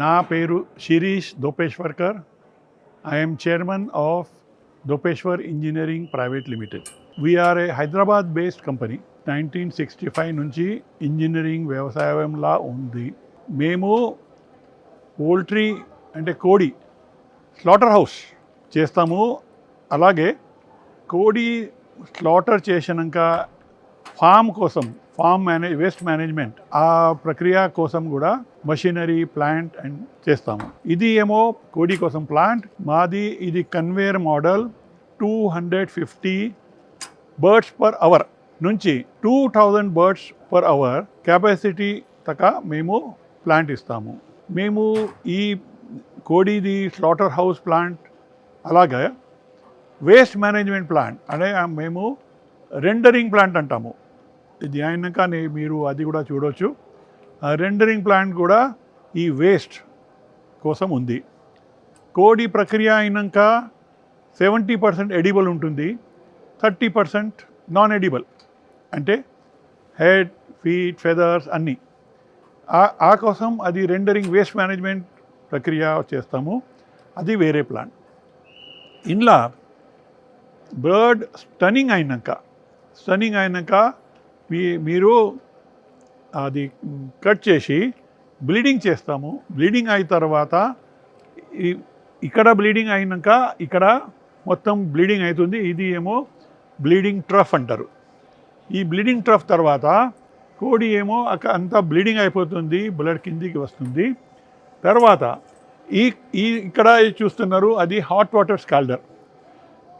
నా పేరు Shirish Dopeshwarkar. I'm chairman of Dopeshwar engineering private limited we're a Hyderabad based company nineteen sixty five నుంచి engineering వ్యవసాయంలా ఉంది. మేము పోల్ట్రీ అంటే కోడి స్లాటర్ హౌస్ చేస్తాము. అలాగే కోడి స్లాటర్ చేసినాక ఫామ్ కోసం ఫామ్ మేనేజ్ వేస్ట్ మేనేజ్మెంట్ ఆ ప్రక్రియ కోసం కూడా మషినరీ ప్లాంట్ అండ్ చేస్తాము. ఇది ఏమో కోడి కోసం ప్లాంట్ మాది ఇది conveyor model two hundred fifty birds per hour నుంచి two thousand birds per hour capacity తక మేము ప్లాంట్ ఇస్తాము. మేము ఈ కోడిది స్లాటర్ హౌస్ ప్లాంట్ అలాగే వేస్ట్ మేనేజ్మెంట్ ప్లాంట్ అంటే మేము రెండరింగ్ ప్లాంట్ అంటాము. ఇది అయినాక మీరు అది కూడా చూడవచ్చు ఆ రెండరింగ్ ప్లాంట్ కూడా ఈ వేస్ట్ కోసం ఉంది. కోడి ప్రక్రియ అయినాక సెవెంటీ పర్సెంట్ ఎడిబుల్ ఉంటుంది. థర్టీ పర్సెంట్ నాన్ ఎడిబుల్ అంటే హెడ్ ఫీట్ ఫెదర్స్ అన్నీ. ఆ- కోసం అది రెండరింగ్ వేస్ట్ మేనేజ్మెంట్ ప్రక్రియ చేస్తాము. అది వేరే ప్లాంట్. ఇంట్లో బర్డ్ స్టనింగ్ అయినాక స్టనింగ్ అయినాక మీ మీరు అది కట్ చేసి బ్లీడింగ్ చేస్తాము. బ్లీడింగ్ అయిన తర్వాత ఇక్కడ బ్లీడింగ్ అయినాక ఇక్కడ మొత్తం బ్లీడింగ్ అవుతుంది ఇది ఏమో బ్లీడింగ్ ట్రఫ్ అంటారు. ఈ బ్లీడింగ్ ట్రఫ్ తర్వాత కోడి ఏమో అక్క అంతా బ్లీడింగ్ అయిపోతుంది. బ్లడ్ కిందికి వస్తుంది. తర్వాత ఈ ఈ ఇక్కడ చూస్తున్నారు అది హాట్ వాటర్ స్కాల్డర్.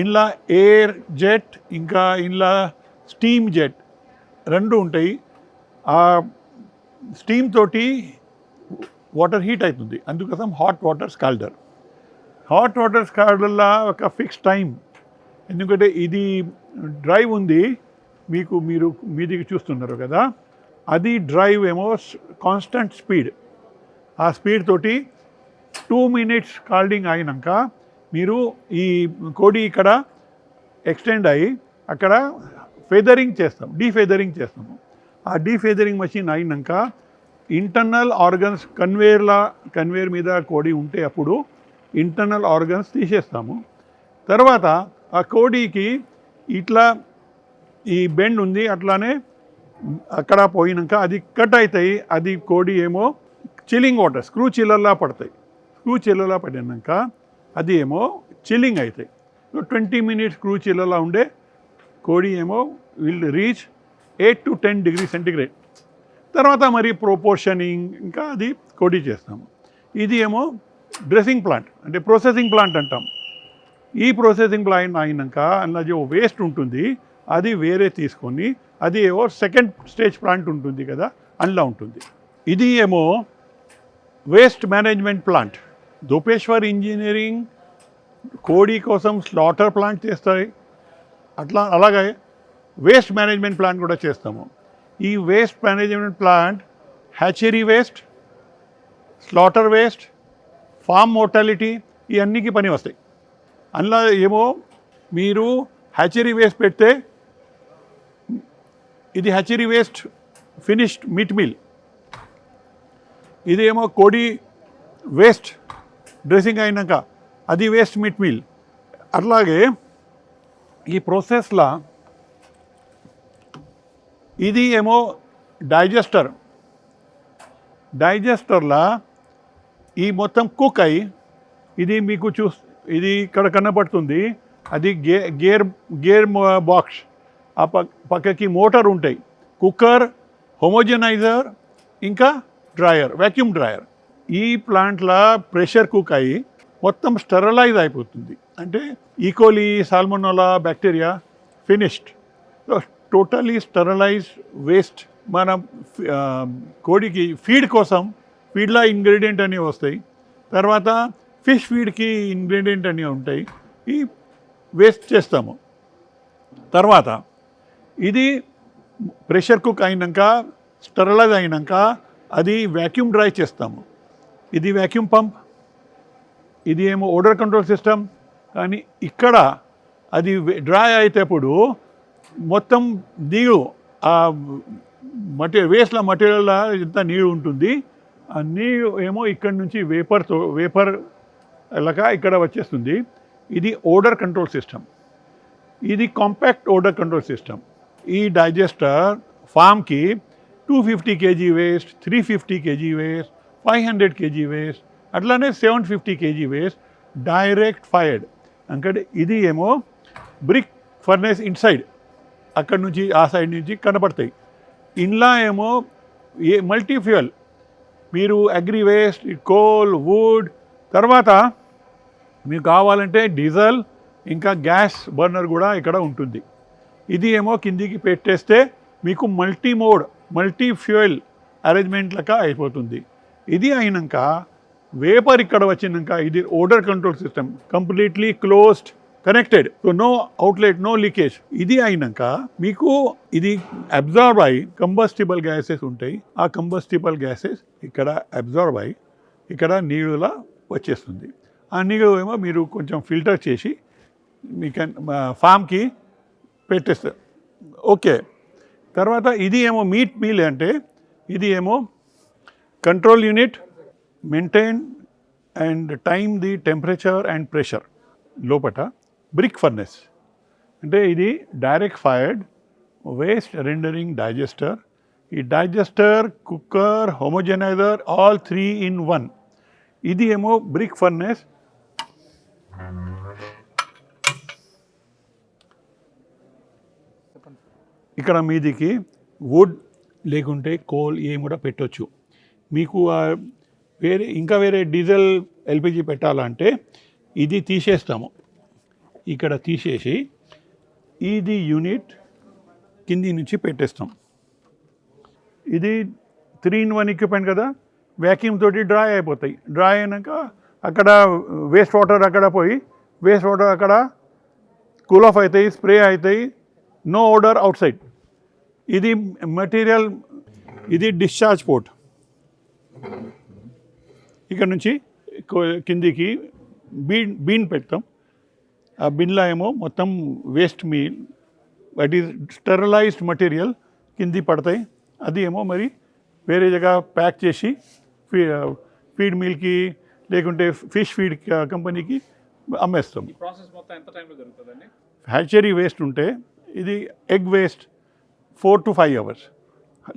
ఇన్లా ఎయిర్ జెట్ ఇంకా ఇంట్లో స్టీమ్ జెట్. రెండు ఉంటాయి. ఆ స్టీమ్ తోటి వాటర్ హీట్ అవుతుంది అందుకోసం hot water scalder hot water స్కాల్డర్లో ఒక ఫిక్స్ టైం ఎందుకంటే ఇది డ్రైవ్ ఉంది. మీకు మీరు మీదికి చూస్తున్నారు కదా. అది డ్రైవ్ ఏమో కాన్స్టంట్ స్పీడ్. ఆ స్పీడ్ తోటి టూ మినిట్స్ కాల్డింగ్ అయినాక మీరు ఈ కోడి ఇక్కడ ఎక్స్టెండ్ అయ్యి అక్కడ ఫెదరింగ్ చేస్తాం డీఫెదరింగ్ చేస్తాము ఆ డీఫెదరింగ్ మెషిన్ అయినాక ఇంటర్నల్ ఆర్గన్స్ కన్వేర్లా కన్వేర్ మీద కోడి ఉంటే అప్పుడు ఇంటర్నల్ ఆర్గన్స్ తీసేస్తాము. తర్వాత ఆ కోడికి ఇట్లా ఈ బెండ్ ఉంది అట్లానే అక్కడ పోయినాక అది కట్ అవుతాయి అది కోడి ఏమో చిల్లింగ్ వాటర్ స్క్రూ చిల్లర్లా పడతాయి. స్క్రూ చిల్లర్లా పడినాక అది ఏమో చిల్లింగ్ అవుతాయి ట్వంటీ మినిట్స్ స్క్రూ చిల్లర్లా ఉండే కోడి ఏమో will reach eight to ten degree centigrade తర్వాత మరి ప్రొపోర్షనింగ్ ఇంకా అది కోడి చేస్తాము. ఇది ఏమో డ్రెస్సింగ్ ప్లాంట్ అంటే ప్రాసెసింగ్ ప్లాంట్ అంటాం. ఈ ప్రాసెసింగ్ ప్లాంట్ అయినాక అందులో వేస్ట్ ఉంటుంది అది వేరే తీసుకొని అది ఏవో సెకండ్ స్టేజ్ ప్లాంట్ ఉంటుంది కదా అందులో ఉంటుంది. ఇది ఏమో waste management plant Dopeshwar engineering కోడి కోసం స్లాటర్ ప్లాంట్ చేస్తాయి. అట్లా అలాగే వేస్ట్ మేనేజ్మెంట్ ప్లాంట్ కూడా చేస్తాము. ఈ waste management plant hatchery waste slaughter waste farm mortality ఇవన్నీకి పని వస్తాయి. అందులో ఏమో మీరు హ్యాచరీ వేస్ట్ పెడితే ఇది hatchery waste finished meat meal ఇది ఏమో కోడి వేస్ట్ డ్రెస్సింగ్ అయినాక అది వేస్ట్ మీట్ మీల్ అట్లాగే ఈ ప్రాసెస్లో ఇది ఏమో డైజెస్టర్ డైజెస్టర్లా ఈ మొత్తం కుక్ అయి ఇది మీకు చూ ఇది ఇక్కడ కనబడుతుంది. అది గే గేర్ గేర్ బాక్స్ ఆ పక్ పక్కకి మోటార్ ఉంటాయి. కుక్కర్ హోమోజనైజర్ ఇంకా డ్రయర్ వ్యాక్యూమ్ డ్రయర్ ఈ ప్లాంట్లో ప్రెషర్ కుక్ అయ్యి మొత్తం స్టెరలైజ్ అయిపోతుంది. అంటే E coli salmonella bacteria finished totally sterilise waste మన కోడికి ఫీడ్ కోసం ఫీడ్లో ఇంగ్రీడియంట్ అనేవి వస్తాయి. తర్వాత ఫిష్ ఫీడ్కి ఇంగ్రీడియంట్ అనేవి ఉంటాయి. ఈ వేస్ట్ చేస్తాము. తర్వాత ఇది ప్రెషర్ కుక్ అయినాక స్టెరలైజ్ అయినాక అది వ్యాక్యూమ్ డ్రై చేస్తాము. ఇది వ్యాక్యూమ్ పంప్ ఇది ఏమో ఓడర్ కంట్రోల్ సిస్టమ్ కానీ ఇక్కడ అది డ్రై అయితేప్పుడు మొత్తం నీరు ఆ మటీరియల్ వేస్ట్ల మటీరియల్ ఎంత నీరు ఉంటుంది ఆ నీరు ఏమో ఇక్కడ నుంచి వేపర్తో వేపర్ లాగా ఇక్కడ వచ్చేస్తుంది. ఇది ఓడర్ కంట్రోల్ సిస్టమ్ ఇది కాంపాక్ట్ ఓడర్ కంట్రోల్ సిస్టమ్ ఈ digester ఫామ్కి two fifty kg waste three fifty kg waste five hundred kg waste అట్లానే seven fifty kg waste direct fired అంటే ఇది ఏమో బ్రిక్ ఫర్నేస్ ఇన్ సైడ్ అక్కడ నుంచి ఆ సైడ్ నుంచి కనపడతాయి. ఇన్లా ఏమో ఏ మల్టీ ఫ్యూయల్ మీరు అగ్రి వేస్ట్ కోల్ వుడ్ తర్వాత మీకు కావాలంటే డీజల్ ఇంకా గ్యాస్ బర్నర్ కూడా ఇక్కడ ఉంటుంది. ఇది ఏమో కిందికి పెట్టేస్తే మీకు multi mode multi fuel arrangement లెక్క అయిపోతుంది. ఇది అయినాక వేపర్ ఇక్కడ వచ్చినాక ఇది odour control system completely closed connected so no outlet no leakage ఇది అయినాక మీకు ఇది అబ్జార్బ్ అయ్యి కంబస్టిబుల్ గ్యాసెస్ ఉంటాయి. ఆ కంబస్టిబుల్ గ్యాసెస్ ఇక్కడ అబ్జార్బ్ అయ్యి ఇక్కడ నీళ్ళులా వచ్చేస్తుంది. ఆ నీళ్ళు ఏమో మీరు కొంచెం ఫిల్టర్ చేసి మీ ఫామ్కి పెట్టేస్తారు. ఓకే. తర్వాత ఇది ఏమో మీట్ మీల్ అంటే ఇది ఏమో control unit maintain and time the temperature and pressure లోపట బ్రిక్ ఫర్నెస్ అంటే ఇది direct fired waste rendering digester ఈ digester cooker homogeniser all three in one ఇది ఏమో బ్రిక్ ఫర్నెస్ ఇక్కడ మీదికి వుడ్ లేకుంటే కోల్ ఏం కూడా పెట్టొచ్చు. మీకు ఆ వేరే ఇంకా వేరే డీజిల్ ఎల్పిజి పెట్టాలంటే ఇది తీసేస్తాము. ఇక్కడ తీసేసి ఇది యూనిట్ కింది నుంచి పెట్టేస్తాం. ఇది త్రీ ఇన్ వన్ ఎక్విప్మెంట్ కదా వ్యాక్యూమ్ తోటి డ్రై అయిపోతాయి. డ్రై అయినాక అక్కడ వేస్ట్ వాటర్ అక్కడ పోయి వేస్ట్ వాటర్ అక్కడ కూల్ ఆఫ్ అవుతాయి స్ప్రే అవుతాయి నో ఆర్డర్ అవుట్ సైడ్ ఇది మెటీరియల్ ఇది డిశ్చార్జ్ పోర్ట్ ఇక్కడ నుంచి కిందికి బీన్ బీన్ పెడతాం. ఆ బిన్లో ఏమో మొత్తం waste meal is sterilised material కింది పడతాయి. అది ఏమో మరి వేరే జగ ప్యాక్ చేసి ఫీ ఫీడ్ మిల్కి లేకుంటే ఫిష్ ఫీడ్ కంపెనీకి అమ్మేస్తాం. హ్యాచరీ వేస్ట్ ఉంటే ఇది egg waste four to five hours.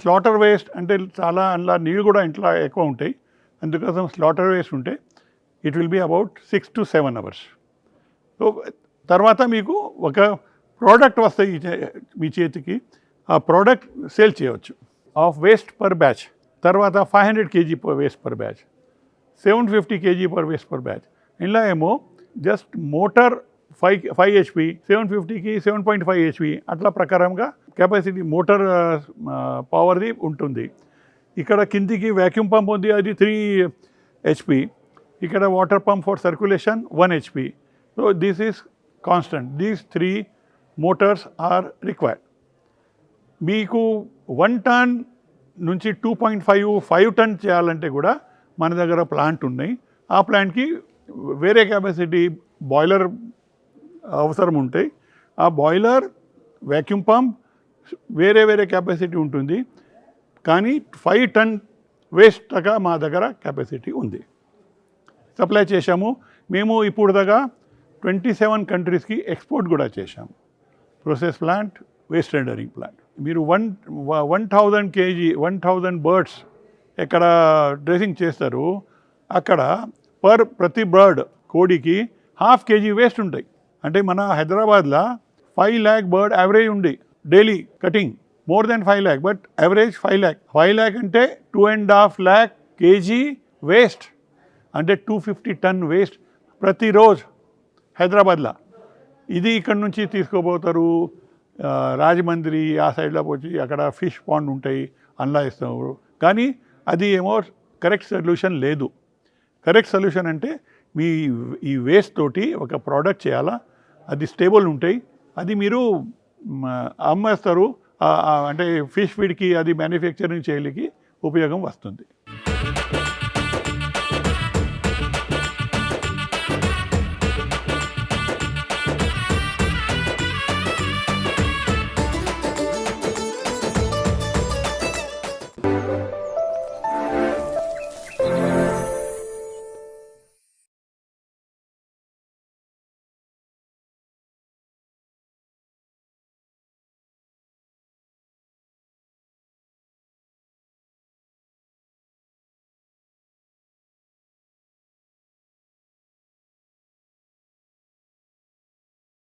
Slaughter waste అంటే చాలా అందులో నీళ్ళు కూడా ఇంట్లో ఎక్కువ ఉంటాయి. అందుకోసం స్లాటర్ వేస్ట్ ఉంటే it will be about six to seven hours so తర్వాత మీకు ఒక ప్రోడక్ట్ వస్తాయి మీ చేతికి ఆ ప్రోడక్ట్ సేల్ చేయవచ్చు. ఆఫ్ వేస్ట్ పర్ బ్యాచ్ తర్వాత five hundred KG per waste per batch seven fifty KG per waste per batch ఇలా ఏమో just motor five five HP seven ఫిఫ్టీకి సెవెన్ పాయింట్ ఫైవ్ హెచ్పి అట్లా ప్రకారంగా కెపాసిటీ మోటార్ పవర్ది ఉంటుంది. ఇక్కడ కిందికి వ్యాక్యూమ్ పంప్ ఉంది అది త్రీ హెచ్పి ఇక్కడ water pump for circulation one HP so this is constant these three motors are required మీకు వన్ టన్ నుంచి two point five five ton చేయాలంటే కూడా మన దగ్గర ప్లాంట్ ఉన్నాయి. ఆ ప్లాంట్కి వేరే కెపాసిటీ బాయిలర్ అవసరం ఉంటాయి ఆ బాయిలర్ వ్యాక్యూమ్ పంప్ వేరే వేరే కెపాసిటీ ఉంటుంది. కానీ ఫైవ్ టన్ వేస్ట్ దాకా మా దగ్గర కెపాసిటీ ఉంది. సప్లై చేశాము. మేము ఇప్పుడు దాకా ట్వంటీ సెవెన్ కంట్రీస్కి ఎక్స్పోర్ట్ కూడా చేశాము process plant waste rendering plant మీరు one one thousand KG one thousand birds ఎక్కడ డ్రెస్సింగ్ చేస్తారు? అక్కడ పర్ ప్రతి బర్డ్ కోడికి హాఫ్ కేజీ వేస్ట్ ఉంటాయి. అంటే మన హైదరాబాద్లో ఫైవ్ ల్యాక్ బర్డ్ యావరేజ్ ఉంది. Daily cutting more than five lakh but average five lakh five lakh అంటే two and half lakh KG waste అంటే టూ ఫిఫ్టీ టన్ వేస్ట్ ప్రతిరోజు హైదరాబాద్లో. ఇది ఇక్కడ నుంచి తీసుకోబోతారు రాజమండ్రి ఆ సైడ్లో వచ్చి అక్కడ ఫిష్ పాండ్ ఉంటాయి. అందులో ఇస్తున్నారు కానీ అది ఏమో కరెక్ట్ సొల్యూషన్ లేదు. కరెక్ట్ సొల్యూషన్ అంటే మీ ఈ వేస్ట్ తోటి ఒక ప్రోడక్ట్ చేయాలా? అది స్టేబుల్ ఉంటాయి. అది మీరు అమ్మేస్తారు. అంటే ఫిష్ ఫీడ్కి అది మ్యానుఫ్యాక్చరింగ్ చేయడానికి ఉపయోగం వస్తుంది.